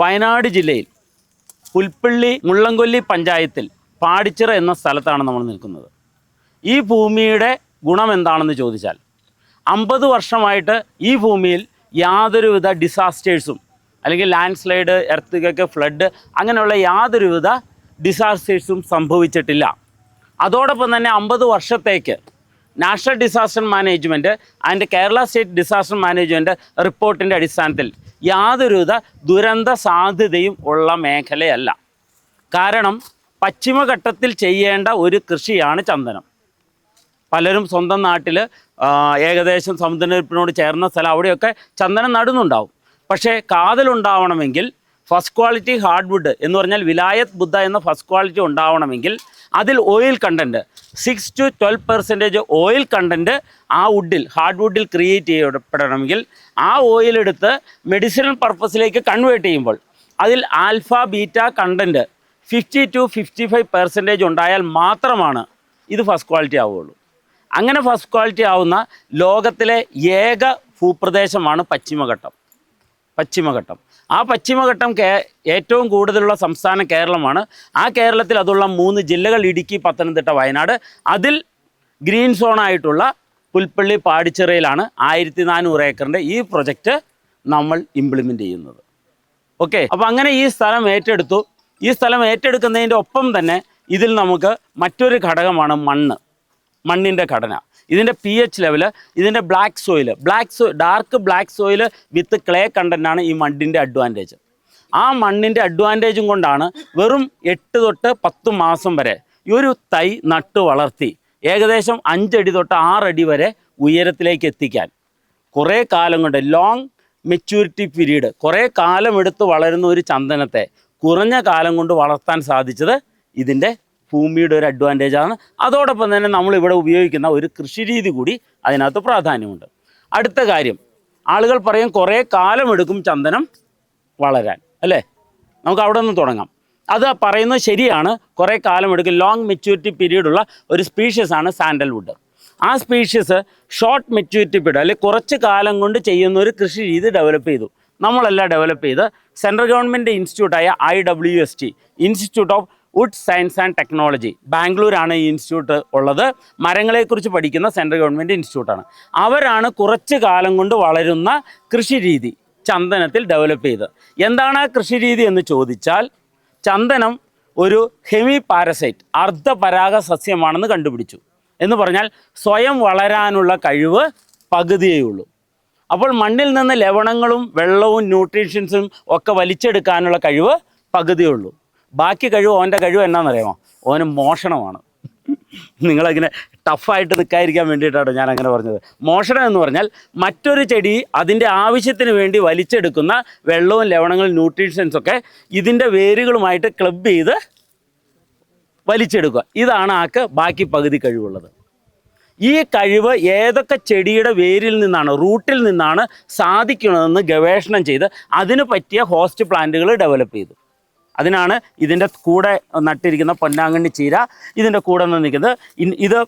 വയനാട് ജില്ലയിൽ പുൽപ്പള്ളി മുള്ളംകൊല്ലി പഞ്ചായത്തിൽ പാടിച്ചിറ എന്ന സ്ഥലത്താണ് നമ്മൾ നിൽക്കുന്നത്. ഈ ഭൂമിയുടെ ഗുണം എന്താണെന്ന് ചോദിച്ചാൽ അമ്പത് വർഷമായിട്ട് ഈ ഭൂമിയിൽ യാതൊരുവിധ ഡിസാസ്റ്റേഴ്സും അല്ലെങ്കിൽ ലാൻഡ് സ്ലൈഡ് എർത്തുകൊക്കെ ഫ്ലഡ് അങ്ങനെയുള്ള യാതൊരുവിധ ഡിസാസ്റ്റേഴ്സും സംഭവിച്ചിട്ടില്ല. അതോടൊപ്പം തന്നെ അമ്പത് വർഷത്തേക്ക് national disaster management and Kerala state disaster management റിപ്പോർട്ടിന്റെ അടിസ്ഥാനത്തിൽ യാതൊരുവിധ ദുരന്ത സാധ്യതയും ഉള്ള മേഖലയല്ല. കാരണം പശ്ചിമഘട്ടത്തിൽ ചെയ്യേണ്ട ഒരു കൃഷിയാണ് ചന്ദനം. പലരും സ്വന്തം നാട്ടിൽ ഏകദേശം സമുദ്രനിരപ്പിനോട് ചേർന്ന സ്ഥലം അവിടെയൊക്കെ ചന്ദനം നടുന്നുണ്ടാവും. പക്ഷേ കാതലുണ്ടാവണമെങ്കിൽ ഫസ്റ്റ് ക്വാളിറ്റി ഹാർഡ്വുഡ് എന്ന് പറഞ്ഞാൽ വിലായത് ബുദ്ധ എന്ന ഫസ്റ്റ് ക്വാളിറ്റി ഉണ്ടാവണമെങ്കിൽ അതിൽ oil content six to twelve percentage oil content ആ വുഡിൽ ഹാർഡ് വുഡിൽ ക്രിയേറ്റ് ചെയ്യപ്പെടണമെങ്കിൽ ആ ഓയിൽ എടുത്ത് മെഡിസിനൽ പർപ്പസിലേക്ക് കൺവേർട്ട് ചെയ്യുമ്പോൾ അതിൽ alpha beta content fifty to fifty five percentage ഉണ്ടായാൽ മാത്രമാണ് ഇത് ഫസ്റ്റ് ക്വാളിറ്റി ആവുകയുള്ളൂ. അങ്ങനെ ഫസ്റ്റ് ക്വാളിറ്റി ആവുന്ന ലോകത്തിലെ ഏക ഭൂപ്രദേശമാണ് പശ്ചിമഘട്ടം. പശ്ചിമഘട്ടം. ആ പശ്ചിമഘട്ടം കേ ഏറ്റവും കൂടുതലുള്ള സംസ്ഥാനം കേരളമാണ്. ആ കേരളത്തിൽ അതുള്ള മൂന്ന് ജില്ലകൾ ഇടുക്കി പത്തനംതിട്ട വയനാട്. അതിൽ ഗ്രീൻ സോണായിട്ടുള്ള പുൽപ്പള്ളി പാടിച്ചിറയിലാണ് ആയിരത്തി നാനൂറ് ഏക്കറിന്റെ ഈ പ്രൊജക്റ്റ് നമ്മൾ ഇംപ്ലിമെന്റ് ചെയ്യുന്നത്. ഓക്കെ? അപ്പോൾ അങ്ങനെ ഈ സ്ഥലം ഏറ്റെടുത്തു. ഈ സ്ഥലം ഏറ്റെടുക്കുന്നതിന്റെ ഒപ്പം തന്നെ ഇതിൽ നമുക്ക് മറ്റൊരു ഘടകമാണ് മണ്ണ്. മണ്ണിന്റെ ഘടന. ഇതിന്റെ പി എച്ച് ലെവൽ ഇതിന്റെ black soil black so dark black soil with clay കണ്ടന്റാണ് ഈ മണ്ണിന്റെ അഡ്വാന്റേജ് ആ മണ്ണിന്റെ അഡ്വാന്റേജും കൊണ്ടാണ് വെറും എട്ട് തൊട്ട് പത്ത് മാസം വരെ ഈ ഒരു തൈ നട്ട് വളർത്തി ഏകദേശം അഞ്ചടി തൊട്ട് ആറടി വരെ ഉയരത്തിലേക്ക് എത്തിക്കാൻ. കുറേ കാലം കൊണ്ട് ലോങ് മെച്യൂരിറ്റി പീരീഡ് കുറേ കാലം എടുത്ത് വളരുന്ന ഒരു ചന്ദനത്തെ കുറഞ്ഞ കാലം കൊണ്ട് വളർത്താൻ സാധിച്ചത് ഇതിന്റെ ഭൂമിയുടെ ഒരു അഡ്വാന്റേജ് ആണ്. അതോടൊപ്പം തന്നെ നമ്മൾ ഇവിടെ ഉപയോഗിക്കുന്ന ഒരു കൃഷി രീതി കൂടി അതിനകത്ത് പ്രാധാന്യമുണ്ട്. അടുത്ത കാര്യം ആളുകൾ പറയും കുറേ കാലമെടുക്കും ചന്ദനം വളരാൻ അല്ലേ? നമുക്ക് അവിടെ നിന്ന് തുടങ്ങാം. അത് പറയുന്നത് ശരിയാണ് കുറേ കാലമെടുക്കും ലോങ് മെച്യൂരിറ്റി പീരീഡുള്ള ഒരു സ്പീഷ്യസ് ആണ് സാൻഡൽവുഡ് ആ സ്പീഷ്യസ് ഷോർട്ട് മെച്യൂരിറ്റി പീരീഡ് അല്ലെങ്കിൽ കുറച്ച് കാലം കൊണ്ട് ചെയ്യുന്ന ഒരു കൃഷി രീതി ഡെവലപ്പ് ചെയ്തു. നമ്മളെല്ലാം ഡെവലപ്പ് ചെയ്ത് central government ഇൻസ്റ്റിറ്റ്യൂട്ടായ I W S T institute of wood science and technology. ബാംഗ്ലൂരാണ് ഈ ഇൻസ്റ്റിറ്റ്യൂട്ട് ഉള്ളത്. മരങ്ങളെക്കുറിച്ച് പഠിക്കുന്ന സെൻട്രൽ ഗവൺമെന്റ് ഇൻസ്റ്റിറ്റ്യൂട്ടാണ്. അവരാണ് കുറച്ച് കാലം കൊണ്ട് വളരുന്ന കൃഷി രീതി ചന്ദനത്തിൽ ഡെവലപ്പ് ചെയ്ത് എന്താണ് ആ കൃഷി രീതി എന്ന് ചോദിച്ചാൽ ചന്ദനം ഒരു ഹെമി പാരസൈറ്റ് അർദ്ധപരാഗ സസ്യമാണെന്ന് കണ്ടുപിടിച്ചു. എന്ന് പറഞ്ഞാൽ സ്വയം വളരാനുള്ള കഴിവ് പകുതിയേ ഉള്ളൂ. അപ്പോൾ മണ്ണിൽ നിന്ന് ലവണങ്ങളും വെള്ളവും ന്യൂട്രീഷ്യൻസും ഒക്കെ വലിച്ചെടുക്കാനുള്ള കഴിവ് പകുതിയേ ഉള്ളൂ. ബാക്കി കഴിവ് ഓന്റെ കഴിവ് എന്നാണെന്നറിയാമോ ഓന് മോഷണമാണ്. നിങ്ങളങ്ങനെ ടഫായിട്ട് നിൽക്കാതിരിക്കാൻ വേണ്ടിയിട്ടാണ് ഞാൻ അങ്ങനെ പറഞ്ഞത്. മോഷണം എന്ന് പറഞ്ഞാൽ മറ്റൊരു ചെടി അതിന്റെ ആവശ്യത്തിന് വേണ്ടി വലിച്ചെടുക്കുന്ന വെള്ളവും ലവണങ്ങളും ന്യൂട്രീഷ്യൻസ് ഒക്കെ ഇതിന്റെ വേരുകളുമായിട്ട് ക്ലബ് ചെയ്ത് വലിച്ചെടുക്കുക. ഇതാണ് ആക്ക് ബാക്കി പകുതി കഴിവുള്ളത്. ഈ കഴിവ് ഏതൊക്കെ ചെടിയുടെ വേരിൽ നിന്നാണ് റൂട്ടിൽ നിന്നാണ് സാധിക്കുന്നതെന്ന് ഗവേഷണം ചെയ്ത് അതിന് പറ്റിയ ഹോസ്റ്റ് പ്ലാന്റുകൾ ഡെവലപ്പ് ചെയ്തു. അതിനാണ് ഇതിന്റെ കൂടെ നട്ടിരിക്കുന്ന പൊന്നാങ്കണ്ണി ചീര ഇതിന്റെ കൂടെ നിൽക്കുന്നത്. ഇത്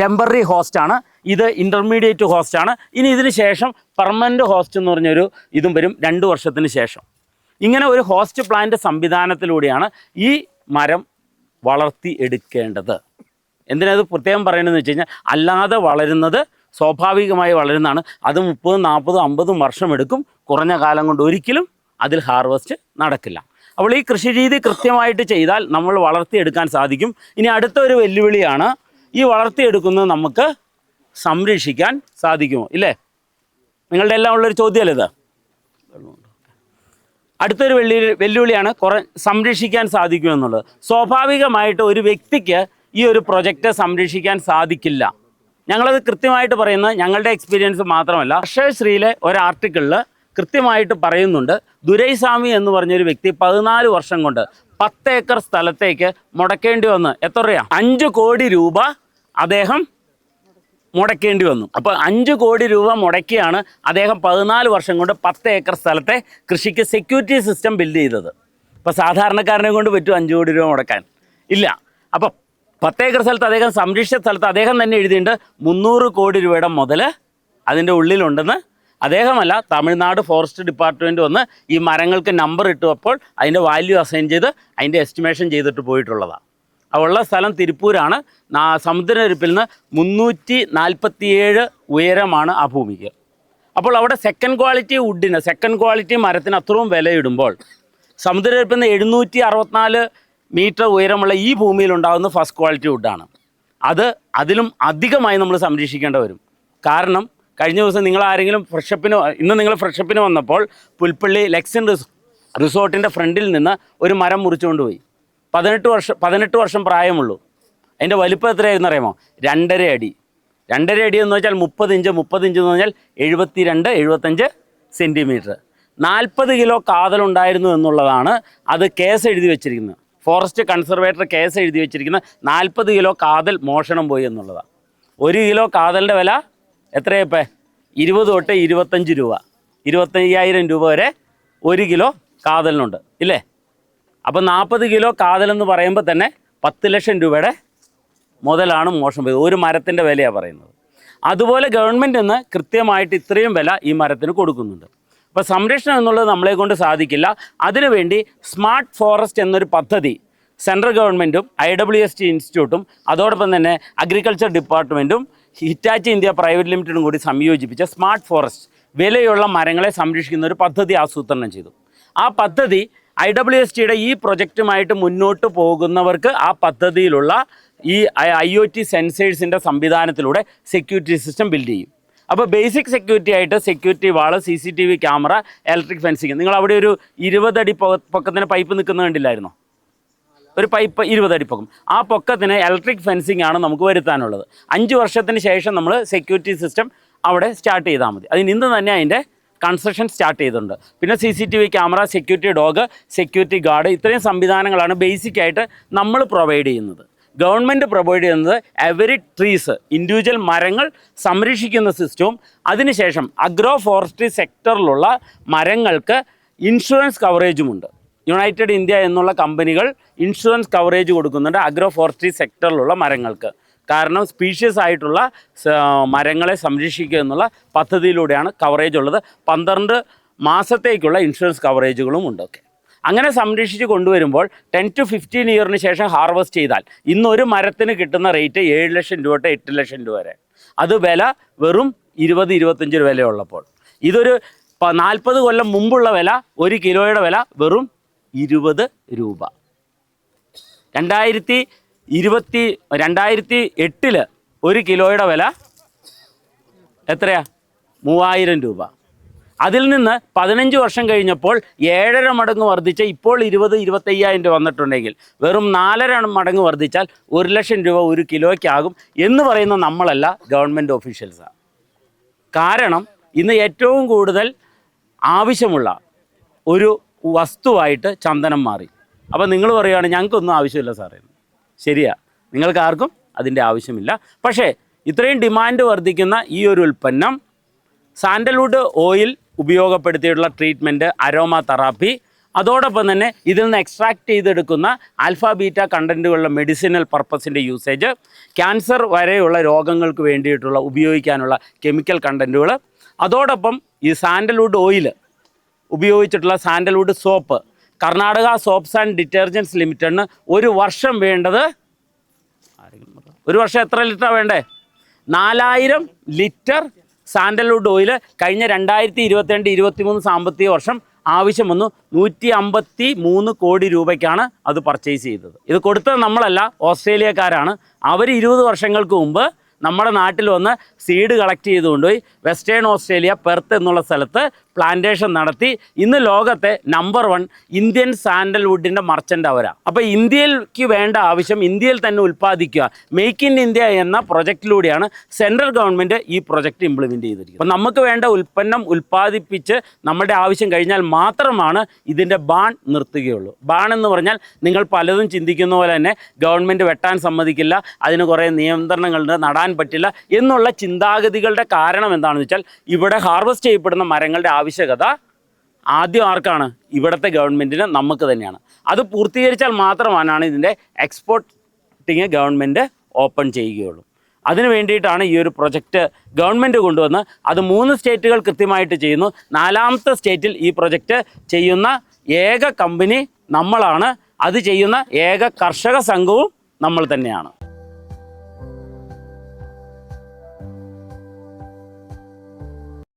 ടെമ്പററി ഹോസ്റ്റാണ് ഇത് ഇന്റർമീഡിയറ്റ് ഹോസ്റ്റാണ് ഇനി ഇതിന് ശേഷം പെർമനന്റ് ഹോസ്റ്റ് എന്ന് പറഞ്ഞൊരു ഇതും വരും രണ്ട് വർഷത്തിന് ശേഷം. ഇങ്ങനെ ഒരു ഹോസ്റ്റ് പ്ലാന്റ് സംവിധാനത്തിലൂടെയാണ് ഈ മരം വളർത്തി എടുക്കേണ്ടത്. എന്തിനത് പ്രത്യേകം പറയണമെന്ന് വെച്ച് കഴിഞ്ഞാൽ അല്ലാതെ വളരുന്നത് സ്വാഭാവികമായി വളരുന്നതാണ്. അത് മുപ്പതും നാൽപ്പതും അമ്പതും വർഷം എടുക്കും. കുറഞ്ഞ കാലം കൊണ്ട് ഒരിക്കലും അതിൽ ഹാർവസ്റ്റ് നടക്കില്ല. അപ്പോൾ ഈ കൃഷി രീതി കൃത്യമായിട്ട് ചെയ്താൽ നമ്മൾ വളർത്തിയെടുക്കാൻ സാധിക്കും. ഇനി അടുത്ത ഒരു വെല്ലുവിളിയാണ് ഈ വളർത്തിയെടുക്കുന്നത് നമുക്ക് സംരക്ഷിക്കാൻ സാധിക്കുമോ? ഇല്ലേ? നിങ്ങളുടെ എല്ലാം ഉള്ളൊരു ചോദ്യമല്ലേ ഇത്? അടുത്തൊരു വെള്ളി വെല്ലുവിളിയാണ് കുറേ സംരക്ഷിക്കാൻ സാധിക്കുമെന്നുള്ളത് സ്വാഭാവികമായിട്ട് ഒരു വ്യക്തിക്ക് ഈ ഒരു പ്രൊജക്റ്റ് സംരക്ഷിക്കാൻ സാധിക്കില്ല. ഞങ്ങളത് കൃത്യമായിട്ട് പറയുന്നത് ഞങ്ങളുടെ എക്സ്പീരിയൻസ് മാത്രമല്ല. ശ്രീയിലെ ഒരു ആർട്ടിക്കിളിൽ കൃത്യമായിട്ട് പറയുന്നുണ്ട്. ദുരൈസ്വാമി എന്ന് പറഞ്ഞൊരു വ്യക്തി പതിനാല് വർഷം കൊണ്ട് പത്ത് ഏക്കർ സ്ഥലത്തേക്ക് മുടക്കേണ്ടി വന്ന്. എത്ര രൂപ അഞ്ച് കോടി രൂപ അദ്ദേഹം മുടക്കേണ്ടി വന്നു. അപ്പോൾ അഞ്ച് കോടി രൂപ മുടക്കിയാണ് അദ്ദേഹം പതിനാല് വർഷം കൊണ്ട് പത്ത് ഏക്കർ സ്ഥലത്തെ കൃഷിക്ക് സെക്യൂരിറ്റി സിസ്റ്റം ബിൽഡ് ചെയ്തത്. ഇപ്പോൾ സാധാരണക്കാരനെ കൊണ്ട് പറ്റും അഞ്ച് കോടി രൂപ മുടക്കാൻ. ഇല്ല. അപ്പോൾ പത്ത് ഏക്കർ സ്ഥലത്ത് അദ്ദേഹം സംരക്ഷിച്ച സ്ഥലത്ത് അദ്ദേഹം തന്നെ എഴുതിയിട്ടുണ്ട് മുന്നൂറ് കോടി രൂപയുടെ മുതൽ അതിന്റെ ഉള്ളിലുണ്ടെന്ന് അദ്ദേഹമല്ല തമിഴ്നാട് ഫോറസ്റ്റ് ഡിപ്പാർട്ട്മെന്റ് വന്ന് ഈ മരങ്ങൾക്ക് നമ്പർ ഇട്ടപ്പോൾ അതിന്റെ വാല്യൂ അസൈൻ ചെയ്ത് അതിന്റെ എസ്റ്റിമേഷൻ ചെയ്തിട്ട് പോയിട്ടുള്ളതാണ് ഉള്ള സ്ഥലം തിരുപ്പൂരാണ്. സമുദ്രനിരപ്പിൽ നിന്ന് മുന്നൂറ്റി നാൽപ്പത്തിയേഴ് ഉയരമാണ് ആ ഭൂമിക്ക്. അപ്പോൾ അവിടെ സെക്കൻഡ് ക്വാളിറ്റി വുഡിന് സെക്കൻഡ് ക്വാളിറ്റി മരത്തിന് അത്രയും വിലയിടുമ്പോൾ സമുദ്രനിരപ്പിൽ നിന്ന് എഴുന്നൂറ്റി അറുപത്തിനാല് മീറ്റർ ഉയരമുള്ള ഈ ഭൂമിയിൽ ഉണ്ടാകുന്ന ഫസ്റ്റ് ക്വാളിറ്റി വുഡാണ് അത് അതിലും അധികമായി നമ്മൾ സംരക്ഷിക്കേണ്ടി വരും. കാരണം കഴിഞ്ഞ ദിവസം നിങ്ങൾ ആരെങ്കിലും ഫ്രഷപ്പിന് ഇന്ന് നിങ്ങൾ ഫ്രഷപ്പിന് വന്നപ്പോൾ പുൽപ്പള്ളി ലെക്സൺ റിസ് റിസോർട്ടിന്റെ ഫ്രണ്ടിൽ നിന്ന് ഒരു മരം മുറിച്ചുകൊണ്ട് പോയി. പതിനെട്ട് വർഷം പതിനെട്ട് വർഷം പ്രായമുള്ളൂ. അതിന്റെ വലിപ്പം എത്രയായിരുന്നു അറിയാമോ? രണ്ടര അടി. രണ്ടര അടി എന്ന് വെച്ചാൽ മുപ്പത് ഇഞ്ച് മുപ്പത് ഇഞ്ച് എന്ന് പറഞ്ഞാൽ എഴുപത്തി രണ്ട് എഴുപത്തഞ്ച് സെന്റിമീറ്റർ നാൽപ്പത് കിലോ കാതലുണ്ടായിരുന്നു എന്നുള്ളതാണ് അത് കേസ് എഴുതി വെച്ചിരിക്കുന്നത്. ഫോറസ്റ്റ് കൺസർവേറ്റർ കേസ് എഴുതി വെച്ചിരിക്കുന്ന നാൽപ്പത് കിലോ കാതൽ മോഷണം പോയി എന്നുള്ളതാണ്. ഒരു കിലോ കാതലിന്റെ വില എത്രയപ്പേ ഇരുപത് തൊട്ട് ഇരുപത്തഞ്ച് രൂപ. ഇരുപത്തയ്യായിരം രൂപ വരെ ഒരു കിലോ കാതലിനുണ്ട്. ഇല്ലേ? അപ്പം നാൽപ്പത് കിലോ കാതലെന്ന് പറയുമ്പോൾ തന്നെ പത്ത് ലക്ഷം രൂപയുടെ മുതലാണ് മോഷണം പോയത് ഒരു മരത്തിന്റെ വിലയാണ് പറയുന്നത്. അതുപോലെ ഗവൺമെന്റ് ഇന്ന് കൃത്യമായിട്ട് ഇത്രയും വില ഈ മരത്തിന് കൊടുക്കുന്നുണ്ട്. അപ്പോൾ സംരക്ഷണം എന്നുള്ളത് നമ്മളെ കൊണ്ട് സാധിക്കില്ല. അതിനുവേണ്ടി സ്മാർട്ട് ഫോറസ്റ്റ് എന്നൊരു പദ്ധതി സെൻട്രൽ ഗവൺമെന്റും ഐ ഡബ്ല്യു എസ് ടി ഇൻസ്റ്റിറ്റ്യൂട്ടും അതോടൊപ്പം തന്നെ അഗ്രികൾച്ചർ ഡിപ്പാർട്ട്മെന്റും ഹിറ്റാച്ച് ഇന്ത്യ പ്രൈവറ്റ് ലിമിറ്റഡും കൂടി സംയോജിപ്പിച്ച സ്മാർട്ട് ഫോറസ്റ്റ് വിലയുള്ള മരങ്ങളെ സംരക്ഷിക്കുന്ന ഒരു പദ്ധതി ആസൂത്രണം ചെയ്തു. ആ പദ്ധതി ഐ ഡബ്ല്യു എസ് ടിയുടെ ഈ പ്രൊജക്റ്റുമായിട്ട് മുന്നോട്ട് പോകുന്നവർക്ക് ആ പദ്ധതിയിലുള്ള ഈ ഐ ഒ ടി സെൻസേഴ്സിന്റെ സംവിധാനത്തിലൂടെ സെക്യൂരിറ്റി സിസ്റ്റം ബിൽഡ് ചെയ്യും. അപ്പോൾ ബേസിക് സെക്യൂരിറ്റി ആയിട്ട് security wall C C T V camera electric fencing. നിങ്ങൾ അവിടെ ഒരു ഇരുപതടി പൊക്കത്തിന് പൈപ്പ് നിൽക്കുന്ന കണ്ടില്ലായിരുന്നോ? ഒരു പൈപ്പ് ഇരുപത് അടി പൊക്കം. ആ പൊക്കത്തിന് ഇലക്ട്രിക് ഫെൻസിങ് ആണ് നമുക്ക് വരുത്താനുള്ളത്. അഞ്ച് വർഷത്തിന് ശേഷം നമ്മൾ സെക്യൂരിറ്റി സിസ്റ്റം അവിടെ സ്റ്റാർട്ട് ചെയ്താൽ മതി. അതിന് ഇന്ന് തന്നെ അതിന്റെ കൺസ്ട്രക്ഷൻ സ്റ്റാർട്ട് ചെയ്തിട്ടുണ്ട്. പിന്നെ C C T V camera security dog security guard ഇത്രയും സംവിധാനങ്ങളാണ് ബേസിക് ആയിട്ട് നമ്മൾ പ്രൊവൈഡ് ചെയ്യുന്നത്. ഗവൺമെന്റ് പ്രൊവൈഡ് ചെയ്യുന്നത് എവറി ട്രീസ് ഇൻഡിവിജ്വൽ മരങ്ങൾ സംരക്ഷിക്കുന്ന സിസ്റ്റവും അതിനുശേഷം അഗ്രോ ഫോറസ്ട്രി സെക്ടറിലുള്ള മരങ്ങൾക്ക് ഇൻഷുറൻസ് കവറേജുമുണ്ട് യുണൈറ്റഡ് ഇന്ത്യ എന്നുള്ള കമ്പനികൾ ഇൻഷുറൻസ് കവറേജ് കൊടുക്കുന്നുണ്ട്. അഗ്രോ ഫോറസ്ട്രി സെക്ടറിലുള്ള മരങ്ങൾക്ക്. കാരണം സ്പീഷ്യസ് ആയിട്ടുള്ള മരങ്ങളെ സംരക്ഷിക്കുക എന്നുള്ള പദ്ധതിയിലൂടെയാണ് കവറേജ് ഉള്ളത്. പന്ത്രണ്ട് മാസത്തേക്കുള്ള ഇൻഷുറൻസ് കവറേജുകളും ഉണ്ട്. ഒക്കെ അങ്ങനെ സംരക്ഷിച്ച് കൊണ്ടുവരുമ്പോൾ ടെൻ ടു ഫിഫ്റ്റീൻ ഇയറിന് ശേഷം ഹാർവസ്റ്റ് ചെയ്താൽ ഇന്നൊരു മരത്തിന് കിട്ടുന്ന റേറ്റ് ഏഴ് ലക്ഷം രൂപ തൊട്ട് എട്ട് ലക്ഷം രൂപ വരെ. അത് വില വെറും ഇരുപത് ഇരുപത്തഞ്ച് രൂപ വിലയുള്ളപ്പോൾ ഇതൊരു നാൽപ്പത് കൊല്ലം മുമ്പുള്ള വില ഒരു കിലോയുടെ വില വെറും ഇരുപത് രൂപ. രണ്ടായിരത്തി ഇരുപത്തി രണ്ടായിരത്തി എട്ടിൽ ഒരു കിലോയുടെ വില എത്രയാ? മൂവായിരം രൂപ. അതിൽ നിന്ന് പതിനഞ്ച് വർഷം കഴിഞ്ഞപ്പോൾ ഏഴര മടങ്ങ് വർദ്ധിച്ച ഇപ്പോൾ ഇരുപത് ഇരുപത്തയ്യായിരം രൂപ വന്നിട്ടുണ്ടെങ്കിൽ വെറും നാലര മടങ്ങ് വർദ്ധിച്ചാൽ ഒരു ലക്ഷം രൂപ ഒരു കിലോയ്ക്കാകും എന്ന് പറയുന്ന നമ്മളല്ല ഗവൺമെന്റ് ഓഫീഷ്യൽസാണ് കാരണം ഇന്ന് ഏറ്റവും കൂടുതൽ ആവശ്യമുള്ള ഒരു വസ്തുവായിട്ട് ചന്ദനം മാറി. അപ്പോൾ നിങ്ങൾ പറയുകയാണ് ഞങ്ങൾക്കൊന്നും ആവശ്യമില്ല സാറേ. ശരിയാ. നിങ്ങൾക്ക് ആർക്കും അതിന്റെ ആവശ്യമില്ല. പക്ഷേ ഇത്രയും ഡിമാൻഡ് വർദ്ധിക്കുന്ന ഈ ഒരു ഉൽപ്പന്നം സാൻഡൽവുഡ് ഓയിൽ ഉപയോഗപ്പെടുത്തിയിട്ടുള്ള ട്രീറ്റ്മെന്റ് അരോമ തെറാപ്പി അതോടൊപ്പം തന്നെ ഇതിൽ നിന്ന് എക്സ്ട്രാക്ട് ചെയ്തെടുക്കുന്ന ആൽഫ ബീറ്റ കണ്ടന്റുകളുടെ മെഡിസിനൽ പർപ്പസിന്റെ യൂസേജ് ക്യാൻസർ വരെയുള്ള രോഗങ്ങൾക്ക് വേണ്ടിയിട്ടുള്ള ഉപയോഗിക്കാനുള്ള കെമിക്കൽ കണ്ടന്റുകൾ അതോടൊപ്പം ഈ സാൻഡൽവുഡ് ഓയിൽ ഉപയോഗിച്ചിട്ടുള്ള sandalwood soap. Karnataka soaps and detergents ലിമിറ്റഡിന് ഒരു വർഷം വേണ്ടത് ഒരു വർഷം എത്ര ലിറ്റർ വേണ്ടേ? നാലായിരം ലിറ്റർ സാൻഡൽവുഡ് ഓയിൽ കഴിഞ്ഞ രണ്ടായിരത്തി ഇരുപത്തിരണ്ട് ഇരുപത്തി മൂന്ന് സാമ്പത്തിക വർഷം ആവശ്യം വന്നു. നൂറ്റി അമ്പത്തി മൂന്ന് കോടി രൂപയ്ക്കാണ് അത് പർച്ചേസ് ചെയ്തത്. ഇത് കൊടുത്തത് നമ്മളല്ല ഓസ്ട്രേലിയക്കാരാണ്. അവർ ഇരുപത് വർഷങ്ങൾക്ക് മുമ്പ് നമ്മുടെ നാട്ടിൽ വന്ന് സീഡ് കളക്ട് ചെയ്ത് കൊണ്ടുപോയി വെസ്റ്റേൺ ഓസ്ട്രേലിയ പെർത്ത് എന്നുള്ള സ്ഥലത്ത് പ്ലാന്റേഷൻ നടത്തി ഇന്ന് ലോകത്തെ നമ്പർ വൺ ഇന്ത്യൻ സാൻഡൽവുഡിന്റെ മർച്ചന്റ് അവരാണ് അപ്പോൾ ഇന്ത്യയിലേക്ക് വേണ്ട ആവശ്യം ഇന്ത്യയിൽ തന്നെ ഉൽപ്പാദിക്കുക മേക്ക് ഇൻ ഇന്ത്യ എന്ന പ്രൊജക്റ്റിലൂടെയാണ് സെൻട്രൽ ഗവൺമെന്റ് ഈ പ്രൊജക്റ്റ് ഇംപ്ലിമെന്റ് ചെയ്തിരിക്കുന്നത്. അപ്പോൾ നമുക്ക് വേണ്ട ഉൽപ്പന്നം ഉൽപ്പാദിപ്പിച്ച് നമ്മുടെ ആവശ്യം കഴിഞ്ഞാൽ മാത്രമാണ് ഇതിന്റെ ബാൺ നിർത്തുകയുള്ളൂ. ബാൺ എന്ന് പറഞ്ഞാൽ നിങ്ങൾ പലതും ചിന്തിക്കുന്ന പോലെ തന്നെ ഗവൺമെന്റ് വെട്ടാൻ സമ്മതിക്കില്ല അതിന് കുറേ നിയന്ത്രണങ്ങളുണ്ട് നടാൻ പറ്റില്ല എന്നുള്ള ചിന്താഗതികളുടെ കാരണം എന്താണെന്ന് വെച്ചാൽ ഇവിടെ ഹാർവസ്റ്റ് ചെയ്യപ്പെടുന്ന മരങ്ങളുടെ ആവശ്യകത ആദ്യം ആർക്കാണ്? ഇവിടുത്തെ ഗവൺമെന്റിന് നമുക്ക് തന്നെയാണ്. അത് പൂർത്തീകരിച്ചാൽ മാത്രമാണ് ഇതിന്റെ എക്സ്പോർട്ടിങ് ഗവൺമെന്റ് ഓപ്പൺ ചെയ്യുകയുള്ളൂ. അതിനു വേണ്ടിയിട്ടാണ് ഈ ഒരു പ്രൊജക്റ്റ് ഗവൺമെന്റ് കൊണ്ടുവന്ന് അത് മൂന്ന് സ്റ്റേറ്റുകൾ കൃത്യമായിട്ട് ചെയ്യുന്നു. നാലാമത്തെ സ്റ്റേറ്റിൽ ഈ പ്രൊജക്റ്റ് ചെയ്യുന്ന ഏക കമ്പനി നമ്മളാണ്. അത് ചെയ്യുന്ന ഏക കർഷക സംഘവും നമ്മൾ തന്നെയാണ്.